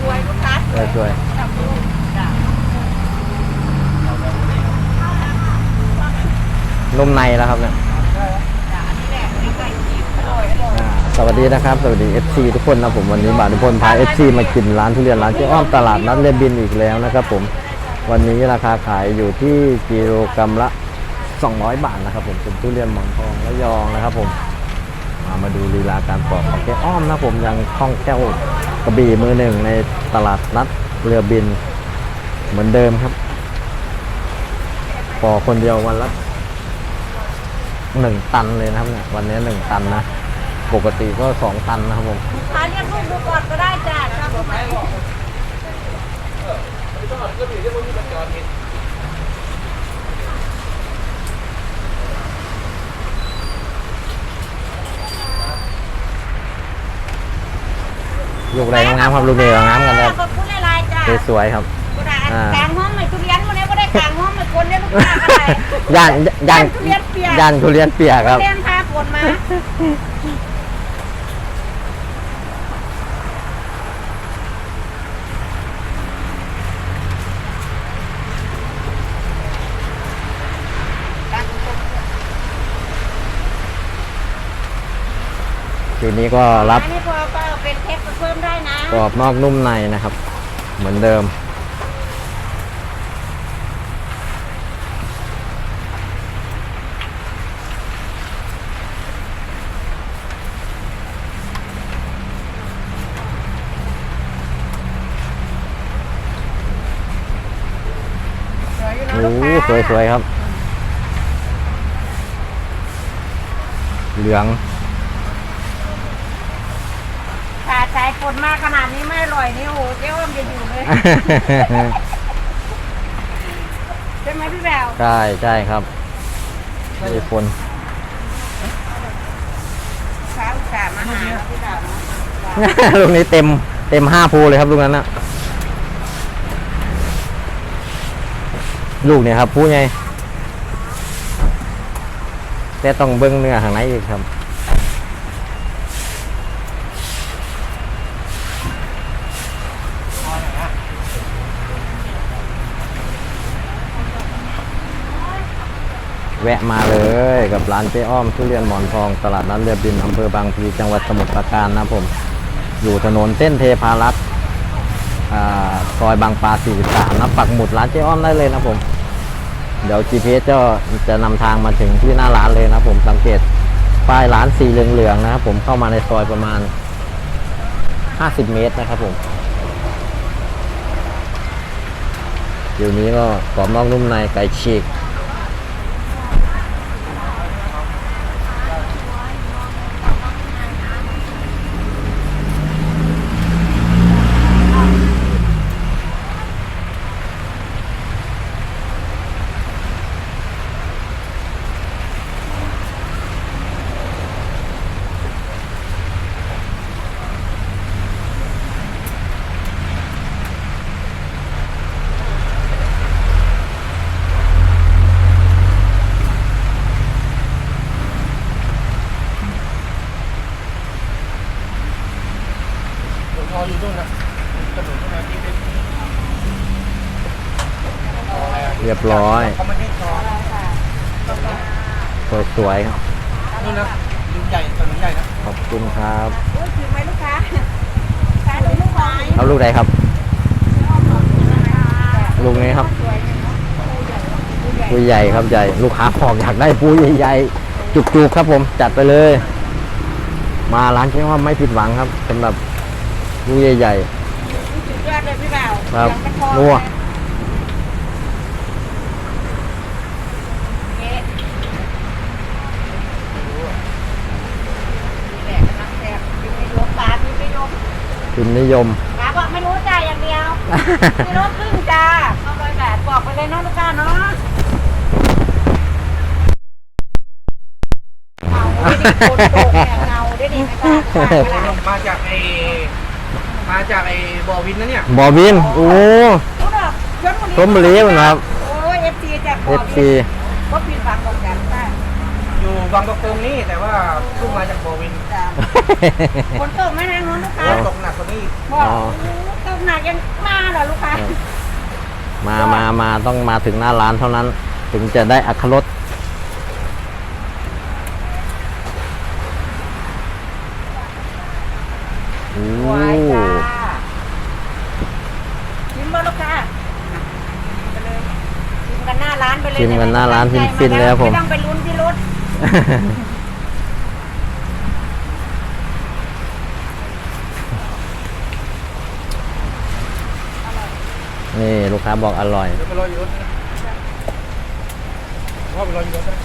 สวยลูกค้าสวยสวยจับลูกจ้ะนุ่มในแล้วครับเนี่ยจ้ะอันนี้แหละนี่ไก่จีบอร่อยอร่อย อ่าสวัสดีนะครับ สวัสดี FC ทุกคนนะผมวันนี้บาทนิพนธ์พา FC มากินร้านทุเรียนร้านเจ๊อ้อมตลาดนัดเรยนบินอีกแล้วนะครับผมวันนี้ราคาขายอยู่ที่กิโลกรัมละ 200 บาทนะครับผมเป็นทุเรียนหมอนทองและยองนะครับผม มามาดูลีลาการปอกของเจ๊อ้อมนะผมยังคล่องแคล่วกระบี่มือหนึ่งในตลาดนัดเรือบิน เหมือนเดิมครับปอกคนเดียววันละหนึ่งตันเลยนะครับเนี่ยวันนี้หนึ่งตันนะปกติก็สองตันนะครับผมลูกค้าเรียกลูกดูก่อนก็ได้จ้ะครับลูก ลูกอะไรงามๆครับลูกเดียวงามกันครับขอบคุณหลายๆจ้ะสวยๆครับก็ได้อ่ากลางห้องไม่ทุเรียนวันนี้ก็ได้กลางห้องไม่คนเนี่ยลูกค้าก็ได้ย่านย่านทุเรียนเปียกย่านทุเรียนเปียกครับทุเรียนพาฝนมา จุดนี้ก็รับอันนี้พอก็เป็นเทปเพิ่มได้นะกรอบนอกนุ่มในนะครับ เหมือนเดิม สวยอยู่นะโอ้ลูกค้าสวยสวยๆครับ เหลือง ถ้าใช้ฝนมาก ขนาดนี้ไม่อร่อยนี่โอ้โหเจ๊อ้อมจะอยู่เลยใช่ไหมพี่แววใช่ใช่ครับมีฝนค้าอุตส่าห์มาหาแล้วพี่แววเนาะลูกนี้เต็มเต็มห้าภูเลยครับลูกนั้นนะลูกเนี่ยครับผู้ไงแต่ต้องเบิ้งเนื้อข้างในอีกครับ แวะมาเลยกับร้านเจ๊อ้อมทุเรียนหมอนทองตลาดนัดเรือบินอำเภอบางพลีจังหวัดสมุทรปราการนะผม อยู่ถนนเส้นเทพารัตซอยบางปลา 43นะปักหมุดร้านเจ๊อ้อมได้เลยนะผม เดี๋ยว GPS จะจะนำทางมาถึงที่หน้าร้านเลยนะผมสังเกตป้ายร้านสีเหลืองๆนะครับผมเข้ามาในซอยประมาณ 50 เมตรนะครับผมเดี๋ยวนี้ก็กรอบนอกนุ่มในไก่ฉีก ออยู่นู่นนะถนนตรงนั้นที่เป็นเรียบร้อยเขาไม่ให้จอดสวยๆครับนู่นนะลุงใหญ่ถนนใหญ่นะขอบคุณครับโอ้ยถึงไหมลูกค้าขายลูกค้าเอาลูกใดครับ ลูกนี้ครับสวยเนี่ยเนาะปูใหญ่ครับใหญ่ ลูกค้าขอบอยากได้ปูใหญ่ๆจุกๆครับผมจัดไปเลย มาร้านเจ๊ว่าไม่ผิดหวังครับสำหรับ ปูใหญ่สุดยอดเลยพี่แววครับยังไม่พอนัวเลยเอ๊ะนี่แหละกำลังแซ่บกินไม่ยกปลากินไม่ยกๆพิมพ์นิยม ปลาบอกไม่รู้จ่ายอย่างเดียวไม่รู้ครึ่งจ้าเอาไปแบบบอกไปเลยเนาะลูกค้าเนาะเงาไม่ได้โกนโกนเนี่ยเงาได้ดีไหมคะเวลา มาจากไอ้ มาจากไอ้บ่อวินนะเนี่ยบอวิน โอ้รู้ดอกชลบุรีชลบุรีมันครับ โอ้ยเอฟซีจาก FC ก็ผิดหวังของกันป้าอยู่บวังกระโปรงนี่แต่ว่าเพิ่งมาจากบอวินจ้ะฝนตกไหมนะนู้นลูกค้าตกหนักกว่านี้อีกบอกตกหนักยังมาเหรอลูกค้ามามามาต้องมาถึงหน้าร้านเท่านั้น ถึงจะได้อัครสโอ้ วายจ้าชิมบ่ลูกค้าไปเลยชิมกันหน้าร้านไปเลย ชิมกันหน้าร้านฟินๆเลยครับผม ไม่ต้องไปลุ้นที่รถนี่ลูกค้าบอกอร่อยเดี๋ยวไปรออยู่รถนะว่าไปรออยู่รถนะ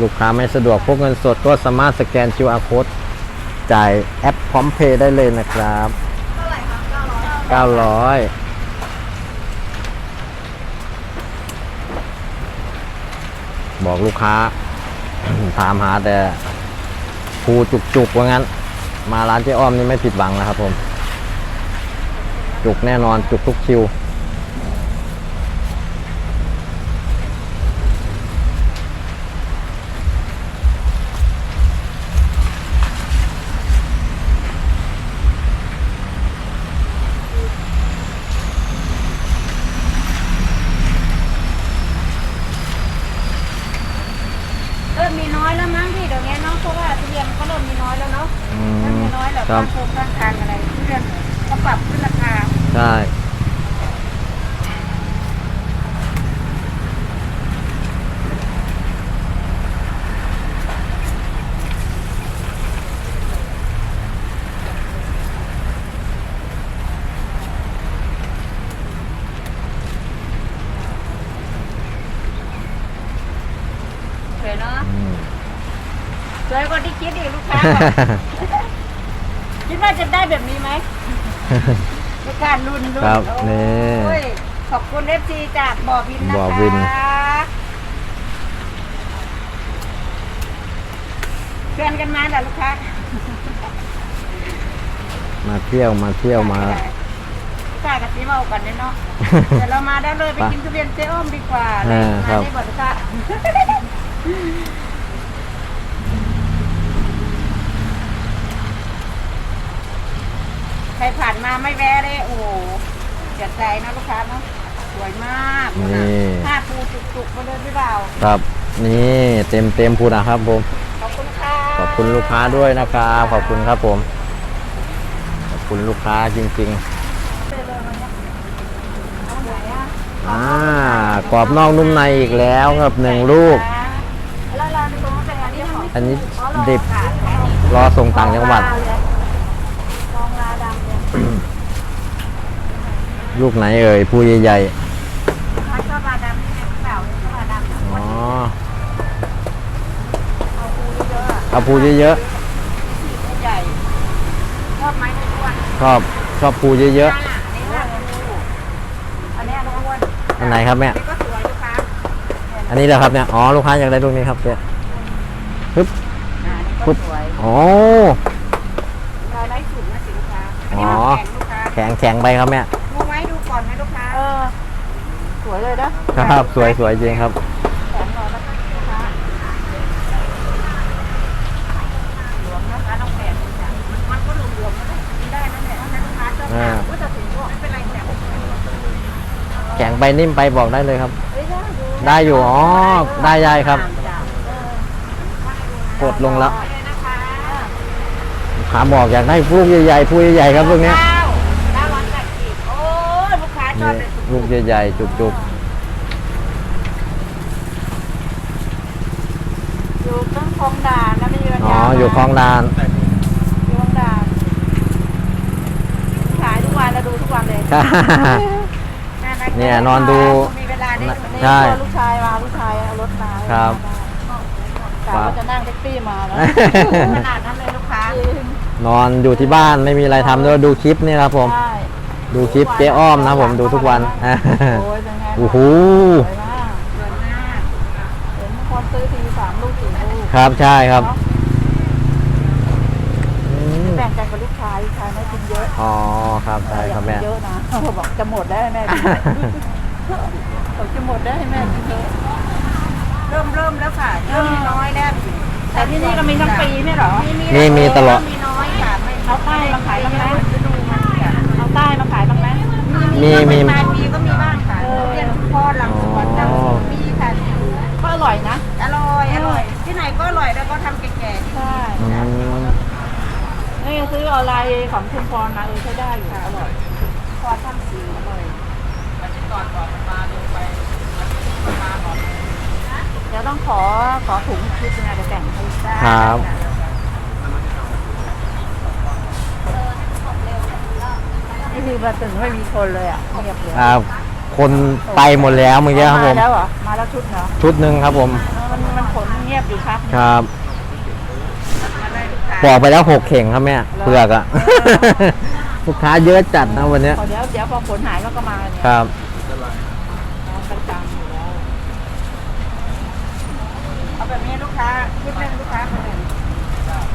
ลูกค้าไม่สะดวกพกเงินสดก็สามารถสแกน QR code จ่ายแอปพร้อมเพย์ได้เลยนะครับ เท่าไหร่คะเก้าร้อย900 บอกลูกค้า ถามหาแต่ภูจุกๆว่างั้น มาร้านเจ๊อ้อมนี่ไม่ผิดหวังนะครับผม จุกแน่นอนจุกทุกคิว เริ่มมีน้อยแล้วมั้งพี่เดี๋ยวนี้เนาะเพราะว่าทุเรียนก็เริ่มมีน้อยแล้วเนาะ อื เริ่ม ม มีน้อยแล้ว ครั ข้า บ งโครงข้างทางอะไรทุเรียนก็ปรับขึ้นราคา ใช่ สวยเนาะ อืม สวยกว่าที่ คิดอีกลูกค้าบอกคิดว่าจะได้แบบนี้ไหมลูกค้ารุ่นรุ่นครับโอ้นี่ยขอบคุณเอฟซีจากบ่อวินนะคะบ่อวินเชิญกันมาแต่ลูกค้ามาเที่ยวมาเที่ยวมากล้ากับซีเมากันเนาะเดี๋ยวเรามาได้เลยไปไปกินทุเรียนเจ๊อ้อมดีกว่าเออครัมาบได้บ่ลูกค้าใค รผ่านมาไม่แวะเลยโอ้โหเสียใจนะลูกค้าเนาะสวยมากนี่ห้าปูจุกๆมาเลยพี่บ่าวครับ นี่เต็มเต็มพูนะครับผม ขอบคุณค่ะขอบคุณลูกค้าด้วยนะครับ ขอบคุณครับผม ขอบคุณลูกค้าจริงเอาไหนอะๆ อ่ากรอบนอกนุ่มในอีกแล้วครับหนึ่งลูก แล้วเราตรงนั้นเป็นอันนี้ของอันนี้อ๋อเราดิบขาดแค่นี้รอส่งต่างจังหวัดลองลาดำเลย ลูกไหนเอ่ยผู้ใหญ่ถ้าชอบลาดำใช่ไหมเปล่าชอบลาดำๆอ๋อเอาปูเยอะๆอะเอาผู้เยอะปูใหญ่ ชอบไหมทุกคนๆชอบชอบผู้เยอะอันนี้ว่าปูอันนี้ทุกคนๆอันไหนครับแม่ นี่ก็สวยลูกค้าอันนี้เหรอครับเนี่ย อ๋อ ลูกค้าอยากได้ลูกนี้ครับเจ๊ปึ๊บอ่านี่ก็ปึ๊บสวยอ๋อ เราได้สูงนะสิลูกค้า อันอ๋นี้อมันแข็งลูกค้า แข็งแข็งไปครับแม่ ดูไว้ดูก่อนไหมลูกค้า เออ ส วยเลยนะครับสวยสวยจริงครับแข็งหน่อยนะคะลูกค้าหลวมนะคะน้องแผนจ้ะมันก็หลวมๆก็ได้กินได้นั่นแหละถ้าลูกค้าชอบทานก็จะถึงบอกไม่เป็นไรแต่แข็งไปนิ่มไปบอกได้เลยครับ เอ้ยได้อยู่ได้อยู่อ๋อได้ได้ครับ จ้ะเออกดลงแล้วเลยนะคะลูกค้าบอกอยากได้ลูกใหญ่ๆผู้ใหญ่ๆครับลูกเนี้ยเก้ ใหญ่ๆจุกอยู่ต้นคลองด่านนะไม่ยืนๆ อ๋ออยู่คลองดาน อยู่คลองด่านขายทุกวันแล้วดูทุกวันเลยเนี่ยนอนดูมีเวลาได้ดูใช่ ลูกชายมาลูกชายเอารถมาครับกะว่าจะนั่งแท็กซี่มาแล้วขนาดนั้นเลยลูกค้านอนอยู่ที่บ้านไม่มีอะไรทำด้วยดูคลิปนี่ครับผม ใช่ ดูคลิปเจ๊อ้อมนะผมดูทุกวันโอ้ยเป็นไงโอ้โหสวยมากสวยมากเห็นคนซื้อทีสามลูกสี่ลูกครับใช่ครับอืมแบ่งกันกับลูกชายลูกชายไม่กินเยอะอ๋อครับใช่ครับแม่เยอะนะเขาบอกจะหมดได้ให้แม่กินบอกจะหมดได้ให้แม่กินเยอะเริ่มเริ่มแล้วค่ะเริ่มมีน้อยแล้วแต่ที่นี่ก็มีทั้งปีไม่หรอมีมีตลอดมีน้อยค่ะไม่เอาใต้มาขายบ้างไหมดูมันค่ะเอาใต้มาขายบ้างไหม มีมี ปลายปีก็มีบ้างค่ะเรียนพอหลังสวนจังมีค่ะ ก็อร่อยนะ อร่อย อร่อย ที่ไหนก็อร่อยแล้วก็ทำแก่ๆใช่อืมนี่ซื้อออนไลน์ของชุมพรมาเออใช้ได้อยู่อร่อยพอทำสีอร่อยเดี๋ยวต้องขอขอถุงชุดนะเดี๋ยวแบ่งให้ครับ นี่คือมาถึงไม่มีคนเลยอะเงียบเลยอ่าคนไปหมดแล้วเมื่อกี้ครับผมมาแล้วเหรอมาแล้วชุดเหรอชุดหนึ่งครับผมเออมันมันขนเงียบอยู่ครับครับมาเลยลูกค้าบอกไปแล้วหกเข่งครับแม่เปลือกอะลูกค้าเยอะจัดนะวันเนี้ยพอเดี๋ยวเดี๋ยวพอขนหายแล้วก็มาเนี่ยครับน้องประจำอยู่แล้วเอาแบบนี้ลูกค้าคิดเรื่องลูกค้าคนหนึ่ง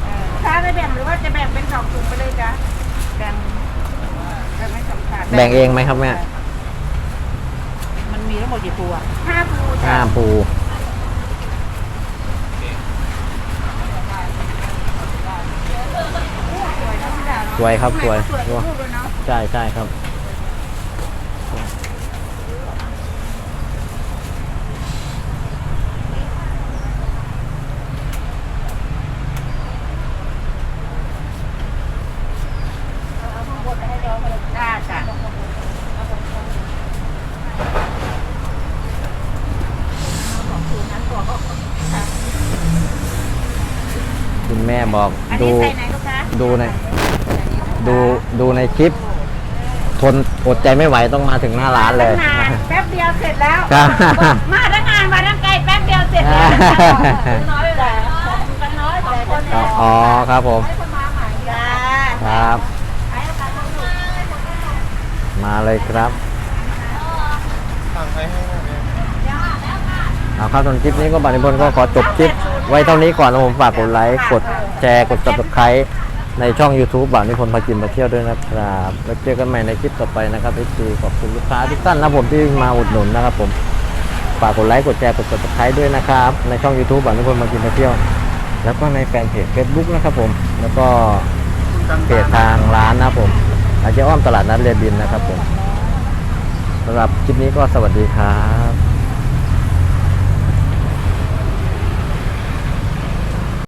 เออลูกค้าได้แบ่งหรือว่าจะแบ่งเป็นสองกลุ่มไปเลยจ้ะแบ่งแบ่งไม่สำ คัญแบ่งเองไหมครับแม่มันมีทั้งหมดกี่ตัวห้าภูจ้ะห้าปูสวยครับสวยสวยทุกรูปเลยเนาะใช่ใช่ครับ จ้าจ้ะ คุณแม่ บอกอันดูนี้ใส่ไหนลูกค้าดูในดูดูในคลิป ทนอดใจไม่ไหวต้องมาถึงหน้าร้านเลย ตั้งนานแป๊บเดียวเสร็จแล้วครับมาทั้งงานมาทั้งไกลแป๊บเดียวเสร็จแล้วน้อยแต่กันน้อยแต่คนครับอ๋อครับผมจ้าครับ มาเลยครับเอาครับสำหรับคลิปนี้ก็บาริพลก็ขอจบคลิปไว้เท่านี้ก่อนนะผมฝากกดไลค์กด แชร์ กด subscribe ในช่อง YouTube บ่าวนิพนธ์พากินมาเที่ยวด้วยนะครับ แล้วเจอกันใหม่ในคลิปต่อไปนะครับเอซีขอบคุณลูกค้าทุกท่านนะผมที่มาอุดหนุนนะครับผม ฝากกดไลค์ กดแชร์ กด subscribe ด้วยนะครับ ในช่อง YouTube บ่าวนิพนธ์มากินมาเที่ยว แล้วก็ในแฟนเพจ Facebook นะครับผม แล้วก็เพจทางร้านนะผม อาเจ๊อ้อมตลาดนัดเรบินนะครับผมสำหรับคลิปนี้ก็สวัสดีครับ